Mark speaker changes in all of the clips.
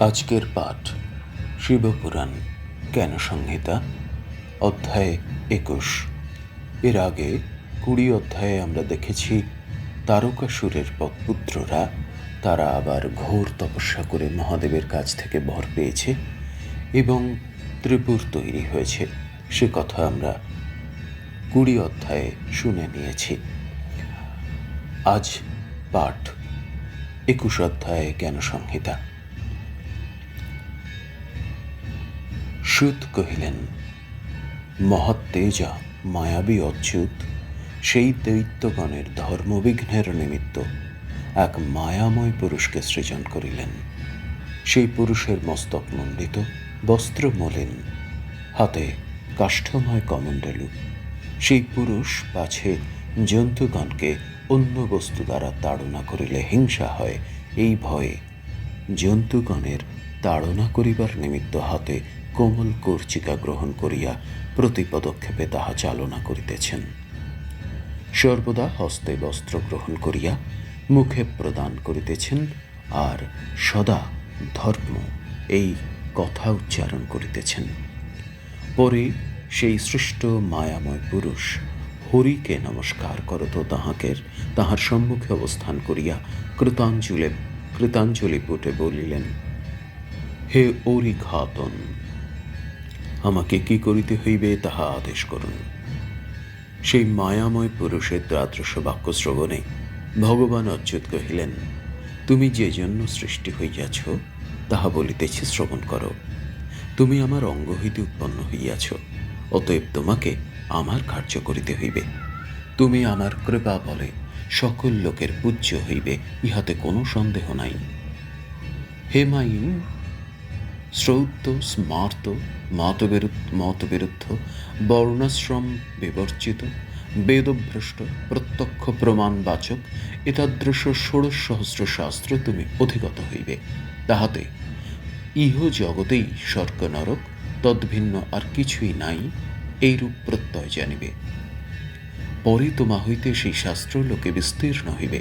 Speaker 1: আজকের পাঠ, শিবপুরাণ, কেন সংহিতা? অধ্যায় একুশ। এর আগে কুড়ি অধ্যায়ে আমরা দেখেছি, তারকাসুরের পৎপুত্ররা তারা আবার ঘোর তপস্যা করে মহাদেবের কাছ থেকে ভর পেয়েছে এবং ত্রিপুর তৈরি হয়েছে। সে কথা আমরা কুড়ি অধ্যায়ে শুনে নিয়েছি। আজ পাঠ, একুশ অধ্যায়ে জ্ঞান সংহিতা? সুত কহিলেন মহাত্তেজা মায়াবী অচ্যুত, সেই দৈত্যগণের ধর্মবিঘ্নের নিমিত্ত এক মায়াময় পুরুষকে সৃজন করিলেন। সেই পুরুষের মস্তক মণ্ডিত, বস্ত্র মলিন, হাতে কাষ্ঠময় কমণ্ডলু। সেই পুরুষ পাছে জন্তুগণকে অন্য বস্তু দ্বারা তাড়না করিলে হিংসা হয়। এই ভয়ে জন্তুগণের তাড়না করিবার নিমিত্ত হাতে কোমল কর্চিকা গ্রহণ করিয়া প্রতি পদক্ষেপে তাহা চালনা করিতেছেন। সর্বদা হস্তে বস্ত্র গ্রহণ করিয়া মুখে প্রদান করিতেছেন আর সদা ধর্ম এই কথা উচ্চারণ করিতেছেন। পরে সেই সৃষ্ট মায়াময় পুরুষ হরিকে নমস্কার করত তাহাকের তাহার সম্মুখে অবস্থান করিয়া কৃতাঞ্জলি কৃতাঞ্জলি পুটে বলিলেন, হে ওরি ঘাতন আমাকে কি করিতে হইবে তাহা আদেশ করুন। সেই মায়াময় পুরুষের দ্বাদশ বাক্য শ্রবণে ভগবান অচ্যুত কহিলেন, তুমি যে জন্য সৃষ্টি হইয়াছ, তাহা বলিতেছি শ্রবণ করো। তুমি আমার অঙ্গ হইতে উৎপন্ন হইয়াছ, অতএব তোমাকে আমার কার্য করিতে হইবে। তুমি আমার কৃপা বলে সকল লোকের পূজ্য হইবে, ইহাতে কোনো সন্দেহ নাই। হে মাইন শ্রৌত, স্মার্ত, মতবিরুদ্ধ মতবিরুদ্ধ, বর্ণাশ্রম বিবর্জিত, বেদভ্রষ্ট, প্রত্যক্ষ প্রমাণবাচক, এতাদৃশ ষোড়শ সহস্র শাস্ত্র তুমি অধিগত হইবে। তাহাতে ইহ জগতেই স্বর্গ নরক তদ্ভিন্ন আর কিছুই নাই, এইরূপ প্রত্যয় জানিবে। পরে তোমা হইতে সেই শাস্ত্র লোকে বিস্তীর্ণ হইবে।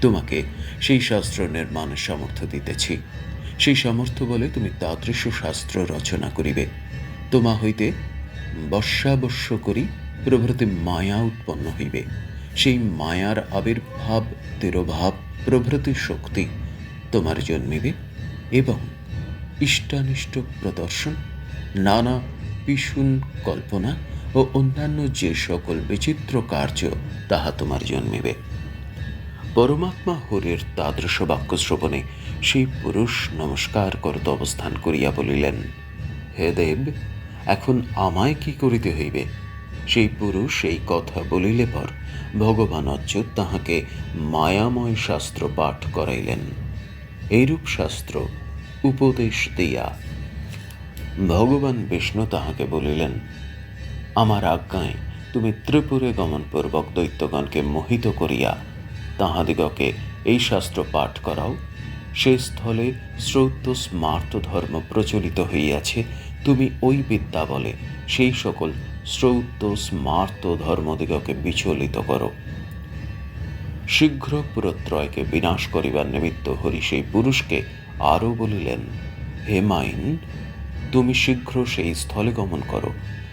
Speaker 1: তোমাকে সেই শাস্ত্র নির্মাণের সামর্থ্য দিতেছি। সেই সামর্থ্য বলে তুমি তাদৃশ শাস্ত্র রচনা করিবে। তোমা হইতে বর্ষাবশ্য করি প্রভৃতি মায়া উৎপন্ন হইবে। সেই মায়ার আবির্ভাব, তিরোভাব প্রভৃতি শক্তি তোমার জন্মিবে এবং ইষ্টানিষ্ট প্রদর্শন, নানা পিশুন কল্পনা ও অন্যান্য যে সকল বিচিত্র কার্য তাহা তোমার জন্মিবে। পরমাত্মা হরের তাদৃশ বাক্য শ্রবণে সেই পুরুষ নমস্কার করত অবস্থান করিয়া বলিলেন, হে দেব, এখন আমায় কি করিতে হইবে? সেই পুরুষ এই কথা বলিলে পর ভগবান অচ্যুত তাহাকে মায়াময় শাস্ত্র পাঠ করাইলেন। এইরূপ শাস্ত্র উপদেশ দিয়া ভগবান বিষ্ণু তাহাকে বলিলেন, আমার আজ্ঞায় তুমি ত্রিপুরে গমনপূর্বক দৈত্যগণকে মোহিত করিয়া তাহাদিগকে এই শাস্ত্র পাঠ করাও। সে স্থলে শ্রৌত স্মার্ত ধর্ম প্রচলিত হইয়াছে, তুমি ওই বিদ্যা বলে। সেই সকল শ্রৌত স্মার্ত ধর্মদিগকে বিচলিত করো। শীঘ্র পুরত্রয়কে বিনাশ করিবার নিমিত্ত হরি সেই পুরুষকে আরও বলিলেন, হে মাইন, তুমি শীঘ্র সেই স্থলে গমন করো।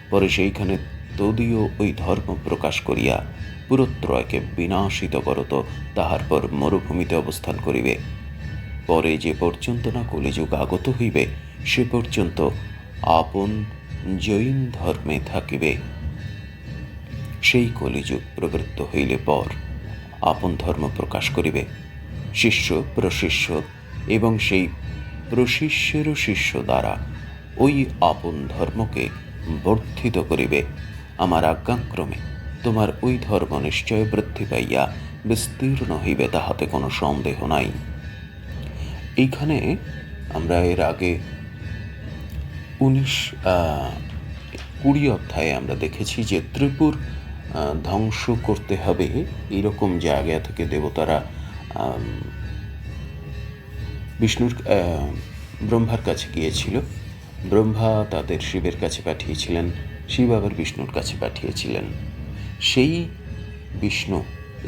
Speaker 1: পরে সেইখানে তদীয় ওই ধর্ম প্রকাশ করিয়া পুরত্রয়কে বিনাশিত করত তাহার পর মরুভূমিতে অবস্থান করিবে। পরে যে পর্যন্ত না কলিযুগ আগত হইবে, সে পর্যন্ত আপন জৈন ধর্মে থাকিবে। সেই কলিযুগ প্রবৃত্ত হইলে পর আপন ধর্ম প্রকাশ করিবে। শিষ্য প্রশিষ্য এবং সেই প্রশিষ্যেরও শিষ্য দ্বারা ওই আপন ধর্মকে বর্ধিত করিবে। আমার আজ্ঞাক্রমে তোমার ওই ধর্ম নিশ্চয় বৃদ্ধি পাইয়া বিস্তীর্ণ হইবে, তাহাতে কোনো সন্দেহ নাই। এইখানে আমরা এর আগে উনিশ কুড়ি অধ্যায়ে আমরা দেখেছি যে ত্রিপুর ধ্বংস করতে হবে এরকম জায়গা থেকে দেবতারা বিষ্ণুর ব্রহ্মার কাছে গিয়েছিল। ব্রহ্মা তাদের শিবের কাছে পাঠিয়েছিলেন, শিব আবার বিষ্ণুর কাছে পাঠিয়েছিলেন। সেই বিষ্ণু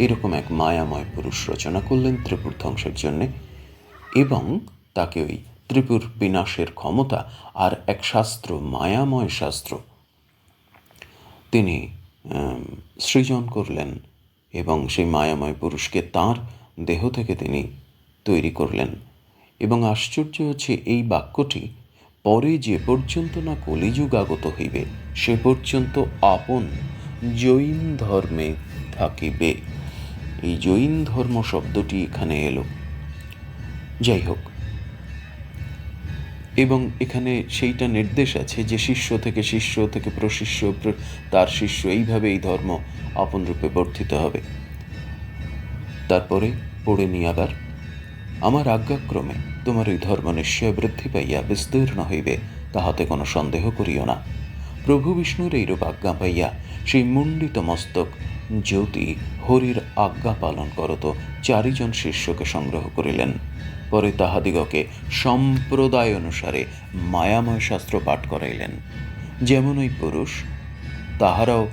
Speaker 1: এরকম এক মায়াময় পুরুষ রচনা করলেন ত্রিপুর ধ্বংসের জন্যে। এবং তাকে ওই ত্রিপুর বিনাশের ক্ষমতা আর এক শাস্ত্র, মায়াময় শাস্ত্র। তিনি সৃজন করলেন এবং সেই মায়াময় পুরুষকে তার দেহ থেকে তিনি তৈরি করলেন। এবং আশ্চর্য হচ্ছে এই বাক্যটি, পরে যে পর্যন্ত না কলিযুগ আগত হইবে, সে পর্যন্ত আপন জৈন ধর্মে থাকিবে। এই জৈন ধর্ম শব্দটি এখানে এলো। যাই হোক। এবং এখানে সেইটা নির্দেশ আছে যে শিষ্য থেকে শিষ্য থেকে প্রশিষ্য তার শিষ্য এইভাবে এই ধর্ম আপন রূপে বর্ধিত হবে। তারপরে পড়ে নিয়ে আবার, আমার আজ্ঞাক্রমে তোমার ওই ধর্ম নিশ্চয় বৃদ্ধি পাইয়া বিস্তীর্ণ হইবে, তাহাতে কোনো সন্দেহ করিও না। প্রভু বিষ্ণুর এইরূপ আজ্ঞা পাইয়া সেই মুণ্ডিত মস্তক জ্যোতি হরির আজ্ঞা পালন করত চারিজন শিষ্যকে সংগ্রহ করিলেন। পরে তাহাদিগকে সম্প্রদায় অনুসারে মায়াময় শাস্ত্র পাঠ করাইলেন। যেমন ওই পুরুষ, তাহারাও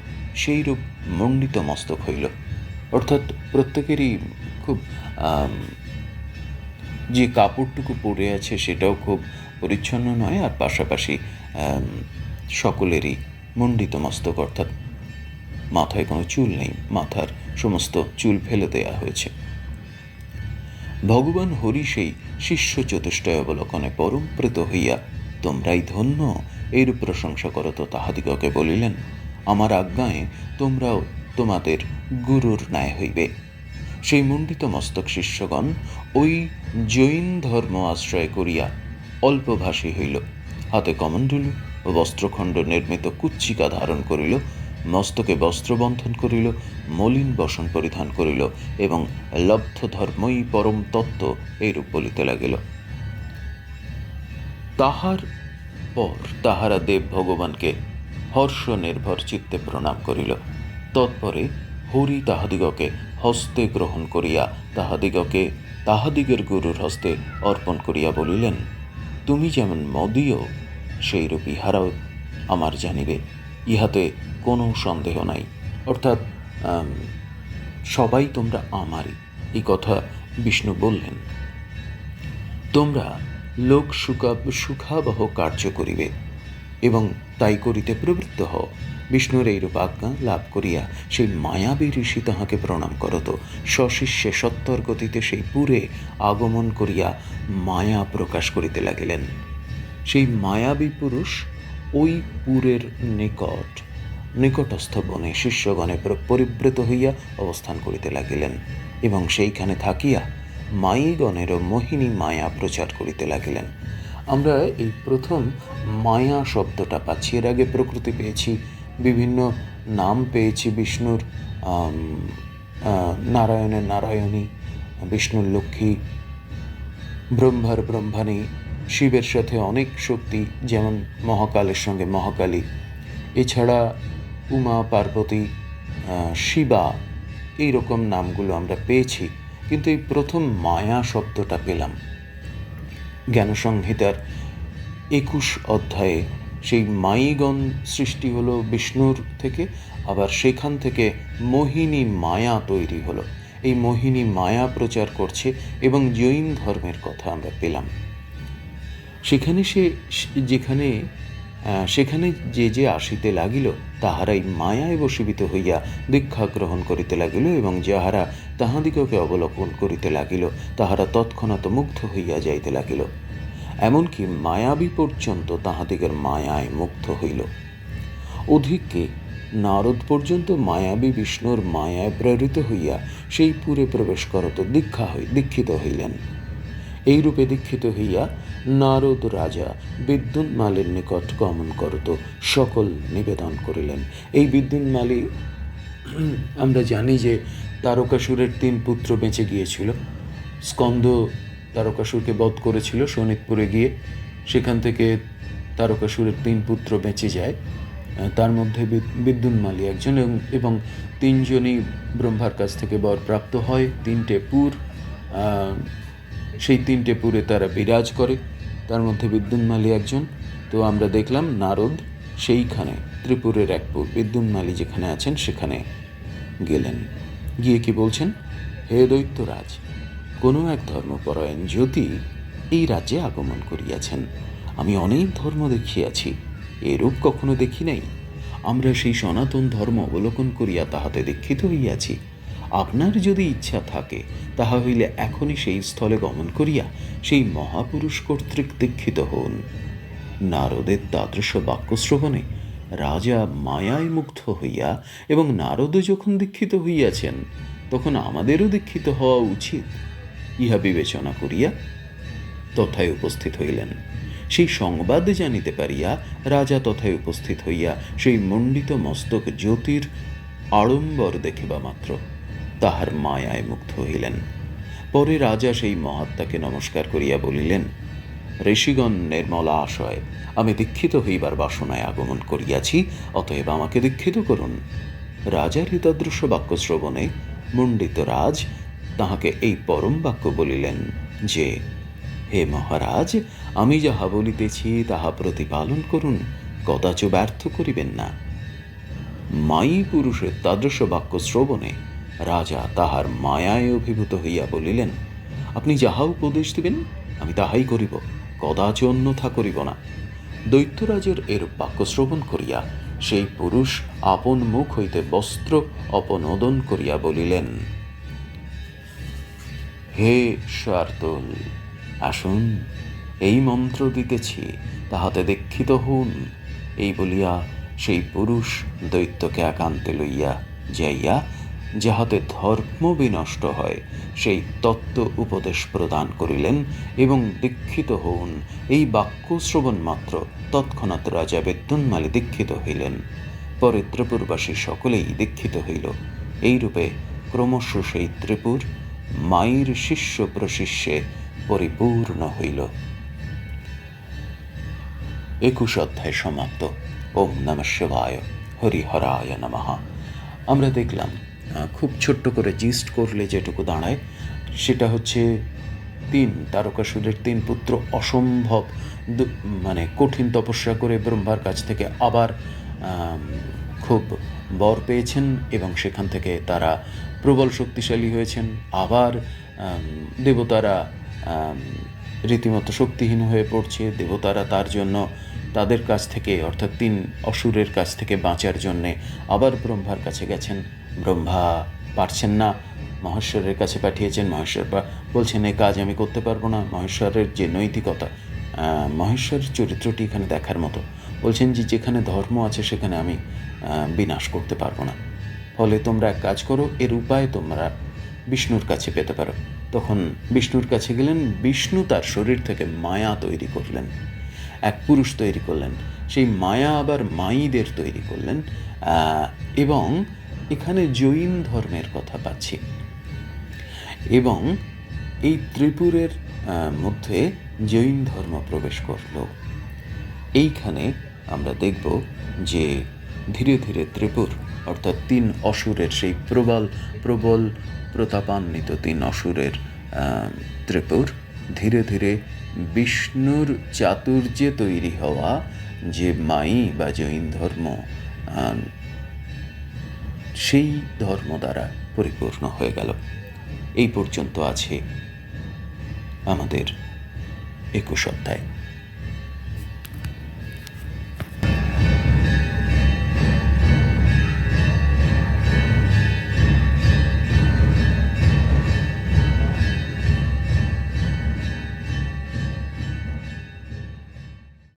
Speaker 1: সেইরূপ মণ্ডিত মস্তক হইল। অর্থাৎ প্রত্যেকেরই খুব যে কাপড়টুকু পরে আছে সেটাও খুব পরিচ্ছন্ন নয়, আর পাশাপাশি সকলেরই মণ্ডিত মস্তক, অর্থাৎ মাথায় কোনো চুল নেই, মাথার সমস্ত চুল ফেলে দেয়া হয়েছে। ভগবান হরি সেই শিষ্য চতুষ্টয় অবলোকনে পরম প্রীত হইয়া, তোমরাই ধন্য এইরূপ প্রশংসা করত তাহাদিগকে বলিলেন, আমার আজ্ঞায় তোমরাও তোমাদের গুরুর ন্যায় হইবে। সেই মুণ্ডিত মস্তক শিষ্যগণ ওই জৈন ধর্ম আশ্রয় করিয়া অল্পভাষী হইল। হাতে কমণ্ডলু ও বস্ত্রখণ্ড নির্মিত কুচ্ছিকা ধারণ করিল। মস্তকে বস্ত্রবন্ধন করিল, মলিন বসন পরিধান করিল এবং লব্ধ ধর্মই পরম তত্ত্ব এইরূপ বলিতে লাগিল। তাহার পর তাহারা দেব ভগবানকে হর্ষ নির্ভর চিত্তে প্রণাম করিল। তৎপরে হরি তাহাদিগকে হস্তে গ্রহণ করিয়া তাহাদিগকে তাহাদিগের গুরুর হস্তে অর্পণ করিয়া বলিলেন, তুমি যেমন মদীয়, সেইরূপ ইহারাও আমার জানিবে। ইহাতে কোনো সন্দেহ নাই। অর্থাৎ সবাই তোমরা আমারই, এই কথা বিষ্ণু বললেন। তোমরা লোক সুখা সুখাবহ কার্য করিবে এবং তাই করিতে প্রবৃত্ত হও। বিষ্ণুর এইরূপ আজ্ঞা লাভ করিয়া সেই মায়াবী ঋষি তাহাকে প্রণাম করত সশিষ্যে সত্তর গতিতে সেই পুরে আগমন করিয়া মায়া প্রকাশ করিতে লাগিলেন। সেই মায়াবী পুরুষ ওই পুরের নিকট নিকটস্থ বনে শিষ্যগণে পরিবৃত হইয়া অবস্থান করিতে লাগিলেন, এবং সেইখানে থাকিয়া মায়ীগণেরও মোহিনী মায়া প্রচার করিতে লাগিলেন। আমরা এই প্রথম মায়া শব্দটা পাচ্ছি এর আগে প্রকৃতি পেয়েছি, বিভিন্ন নাম পেয়েছি বিষ্ণুর নারায়ণের নারায়ণী, বিষ্ণুর লক্ষ্মী, ব্রহ্মার ব্রহ্মাণী, শিবের সাথে অনেক শক্তি, যেমন মহাকালের সঙ্গে মহাকালী। এছাড়া উমা, পার্বতী শিবা এই রকম নামগুলো আমরা পেয়েছি, কিন্তু এই প্রথম মায়া শব্দটা পেলাম। জ্ঞানসংহিতার একুশ অধ্যায়ে সেই মায়ীগণ সৃষ্টি হলো বিষ্ণুর থেকে, আবার সেখান থেকে মোহিনী মায়া তৈরি হলো। এই মোহিনী মায়া প্রচার করছে এবং জৈন ধর্মের কথা আমরা পেলাম। সেখানে সে, যেখানে সেখানে যে যে আসিতে লাগিল, তাহারাই মায়ায় বশীভূত হইয়া দীক্ষা গ্রহণ করিতে লাগিল এবং যাহারা তাহাদিগকে অবলম্বন করিতে লাগিল, তাহারা তৎক্ষণাৎ মুগ্ধ হইয়া যাইতে লাগিল। এমনকি মায়াবী পর্যন্ত তাহাদিগের মায়ায় মুগ্ধ হইল। অধিককে নারদ পর্যন্ত মায়াবী বিষ্ণুর মায়ায় প্রেরিত হইয়া সেই পুরে প্রবেশ করত দীক্ষা হই দীক্ষিত হইলেন। এই রূপে দীক্ষিত হইয়া নারদ রাজা বিদ্যুন্মালের নিকট গমন করত, সকল নিবেদন করিলেন। এই বিদ্যুন্মালী, আমরা জানি যে তারকাসুরের তিন পুত্র বেঁচে গিয়েছিল। স্কন্দ তারকাসুরকে বধ করেছিল শোনিতপুরে গিয়ে। সেখান থেকে তারকাসুরের তিন পুত্র বেঁচে যায়। তার মধ্যে বিদ- বিদ্যুন্মালী একজন এবং- তিনজনই ব্রহ্মার কাছ থেকে বর প্রাপ্ত হয়। তিনটে পুর সেই তিনটে পুরে তারা বিরাজ করে। তার মধ্যে বিদ্যুন্মালী একজন। তো আমরা দেখলাম নারদ সেইখানে, ত্রিপুরের এক পুর। বিদ্যুন্মালী যেখানে আছেন, সেখানে গেলেন। গিয়ে কি বলছেন? হে দৈত্যরাজ, কোনো এক ধর্মপরায়ণ যদি এই রাজ্যে আগমন করিয়াছেন। আমি অনেক ধর্ম দেখিয়াছি, এরূপ কখনো দেখি নাই। আমরা সেই সনাতন ধর্ম অবলোকন করিয়া তাহাতে দীক্ষিত হইয়াছি। আপনার যদি ইচ্ছা থাকে তাহা হইলে এখনই সেই স্থলে গমন করিয়া সেই মহাপুরুষ কর্তৃক দীক্ষিত হন নারদের তাদৃশ বাক্যশ্রবণে রাজা মায়ায় মুগ্ধ হইয়া এবং নারদ যখন দীক্ষিত হইয়াছেন, তখন আমাদেরও দীক্ষিত হওয়া উচিত। ইহা বিবেচনা করিয়া তথায় উপস্থিত হইলেন। সেই সংবাদ জানিতে পারিয়া রাজা তথায় উপস্থিত হইয়া সেই মণ্ডিত মস্তক জ্যোতির আড়ম্বর দেখিবা মাত্র। তাহার মায়ায় মুগ্ধ হইলেন। পরে রাজা সেই মহাত্মাকে নমস্কার করিয়া বলিলেন, ঋষিগণ, নির্মলা আশয় আমি দীক্ষিত হইবার বাসনায় আগমন করিয়াছি, অতএব আমাকে দীক্ষিত করুন। রাজার হিতাদৃশ্য বাক্য শ্রবণে মণ্ডিত রাজ তাহাকে এই পরম বাক্য বলিলেন যে, হে মহারাজ, আমি যাহা বলিতেছি, তাহা প্রতিপালন করুন, কদাচ ব্যর্থ করিবেন না। মাই পুরুষের তাদৃশ বাক্য শ্রবণে রাজা তাহার মায়ায় অভিভূত হইয়া বলিলেন, আপনি যাহা উপদেশ দিবেন, আমি তাহাই করিব, কদাচ অন্যথা করিব না। দৈত্যরাজের এর বাক্য শ্রবণ করিয়া সেই পুরুষ আপন মুখ হইতে বস্ত্র অপনোদন করিয়া বলিলেন, হে শার্দুল আসুন, এই মন্ত্র দিতেছি, তাহাতে দীক্ষিত হন এই বলিয়া সেই পুরুষ দৈত্যকে একান্তে লইয়া যাইয়া যাহাতে ধর্ম বিনষ্ট হয়, সেই তত্ত্ব উপদেশ প্রদান করিলেন এবং দীক্ষিত হন এই বাক্য শ্রবণ মাত্র তৎক্ষণাৎ রাজা বিদ্যুন্মালে দীক্ষিত হইলেন। পরে ত্রিপুরবাসী সকলেই দীক্ষিত হইল। এইরূপে ক্রমশ সেই ত্রিপুর মায়ের শিষ্য প্রশিষ্যে পরিপূর্ণ হইল। একুশ অধ্যায় সমাপ্ত। ওম নম শিবায়। হরিহরায় নমঃ। আমরা দেখলাম খুব ছোট্ট করে জিস্ট করলে যেটুকু দাঁড়ায়, সেটা হচ্ছে তিন তারকাসুরের তিন পুত্র অসম্ভব মানে কঠিন তপস্যা করে ব্রহ্মার কাছ থেকে আবার খুব বর পেয়েছেন এবং সেখান থেকে তারা প্রবল শক্তিশালী হয়েছেন। আবার দেবতারা রীতিমতো শক্তিহীন হয়ে পড়ছে। দেবতারা তার জন্য তাদের কাছ থেকে, অর্থাৎ তিন অসুরের কাছ থেকে বাঁচার জন্যে আবার ব্রহ্মার কাছে গেছেন। ব্রহ্মা পারছেন না। মহেশ্বরের কাছে পাঠিয়েছেন, মহেশ্বর বা বলছেন, এ কাজ আমি করতে পারব না। মহেশ্বরের যে নৈতিকতা মহেশ্বরের চরিত্রটি এখানে দেখার মতো। বলছেন যে, যেখানে ধর্ম আছে, সেখানে আমি বিনাশ করতে পারব না। ফলে তোমরা এক কাজ করো, এর উপায় তোমরা বিষ্ণুর কাছে পেতে পারো। তখন বিষ্ণুর কাছে গেলেন, বিষ্ণু তার শরীর থেকে মায়া তৈরি করলেন, এক পুরুষ তৈরি করলেন, সেই মায়া আবার মাইদের তৈরি করলেন এবং এখানে জৈন ধর্মের কথা পাচ্ছি। এবং এই ত্রিপুরের মধ্যে জৈন ধর্ম প্রবেশ করল। এইখানে আমরা দেখব যে ধীরে ধীরে ত্রিপুর, অর্থাৎ তিন অসুরের সেই প্রবল প্রবল, প্রতাপান্বিত তিন অসুরের ত্রিপুর, ধীরে ধীরে বিষ্ণুর চাতুর্যে তৈরি হওয়া যে মাই বা জৈন ধর্ম সেই ধর্ম দ্বারা পরিপূর্ণ হয়ে গেল। এই পর্যন্ত আছে আমাদের একুশ অধ্যায়।